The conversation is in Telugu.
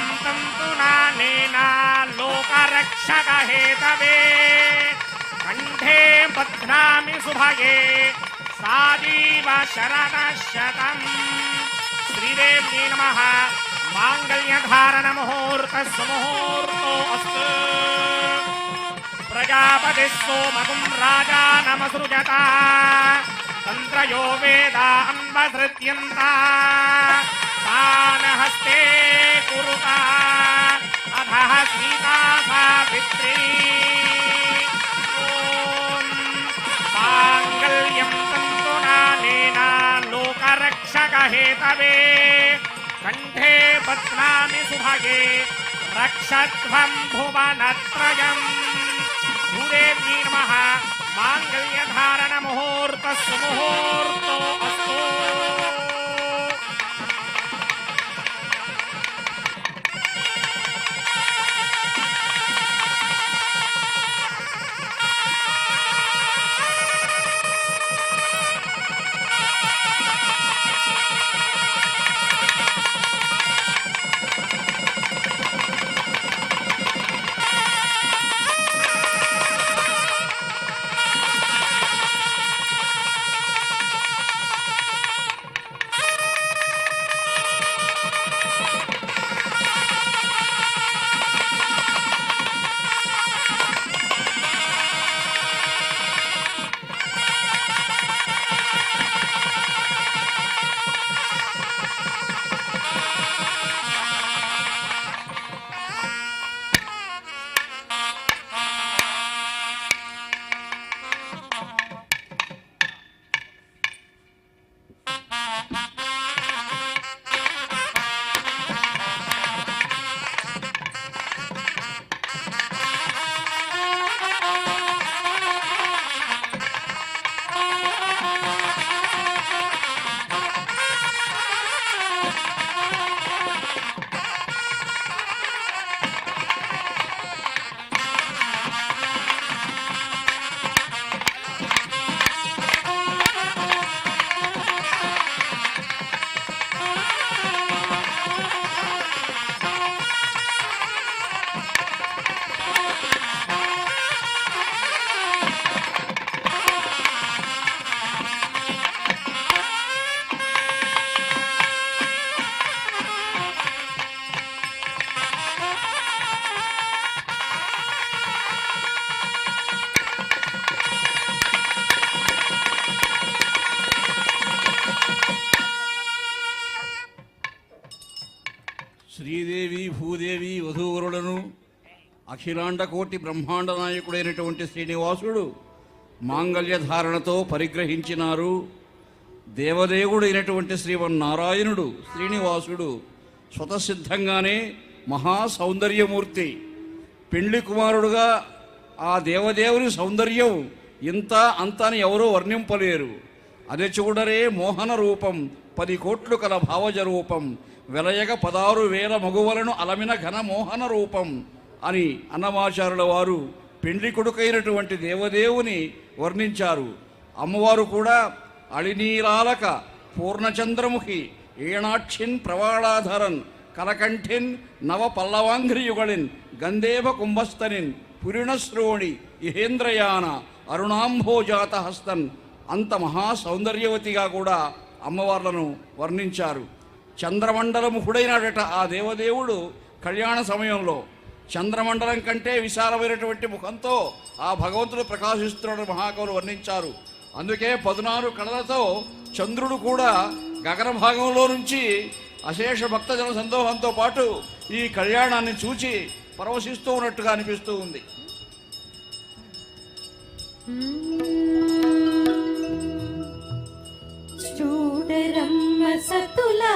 शान्तं तु कंठे लोकरक्षकहेतवे। कण्ठे बध्नामि सुभगे, साजीव शरणशतम्। श्रीदेव्यै नमः। माङ्गल्यधारणमुहूर्तस्मुहूर्तो अस्तु प्रजापतिः सोमगुं राजा नमसृजता। तन्त्रयो वेदा अन्वसृत्यन्ता। నమసృజత తంత్రయో వేదా అన్వసృత్యంత తాన హస్తే కురుత అధః సీతా సావిత్రీ ఓం మాంగళ్యం తంతునా నేనా లోకరక్షక హేతవే నాయకుడును అఖిలాండ కోటి బ్రహ్మాండ నాయకుడైనటువంటి శ్రీనివాసుడు మాంగళ్య ధారణతో పరిగ్రహించినారు. దేవదేవుడైనటువంటి శ్రీమన్నారాయణుడు శ్రీనివాసుడు స్వతసిద్ధంగానే మహా సౌందర్యమూర్తి పెండ్లి కుమారుడుగా ఆ దేవదేవుని సౌందర్యం ఇంత అంతని ఎవరూ వర్ణింపలేరు. అది చూడరే మోహన రూపం పది కోట్లు కల భావజ రూపం వెలయగ పదారు వేల మగువలను అలమిన ఘన మోహన రూపం అని అన్నమాచారుల వారు పెండ్లి కొడుకైనటువంటి దేవదేవుని వర్ణించారు. అమ్మవారు కూడా అళినీరాలక పూర్ణచంద్రముఖి ఏణాక్షిన్ ప్రవాళాధరన్ కలకంఠిన్ నవ పల్లవాంఘ్రియుగళిన్ గంధేవ కుంభస్తనిన్ పురిణశ్రోణి ఇహేంద్రయాన అరుణాంభోజాత హస్తన్ అంత మహా సౌందర్యవతిగా కూడా అమ్మవార్లను వర్ణించారు. చంద్రమండలముఖుడైనడట ఆ దేవదేవుడు కళ్యాణ సమయంలో. చంద్రమండలం కంటే విశాలమైనటువంటి ముఖంతో ఆ భగవంతుడు ప్రకాశిస్తున్నాడు మహాకవులు వర్ణించారు. అందుకే పదునారు కళలతో చంద్రుడు కూడా గగన భాగంలో నుంచి అశేష భక్తజన సందోహంతో పాటు ఈ కళ్యాణాన్ని చూచి పరవశిస్తూ ఉన్నట్టుగా అనిపిస్తూ ఉంది. సతులా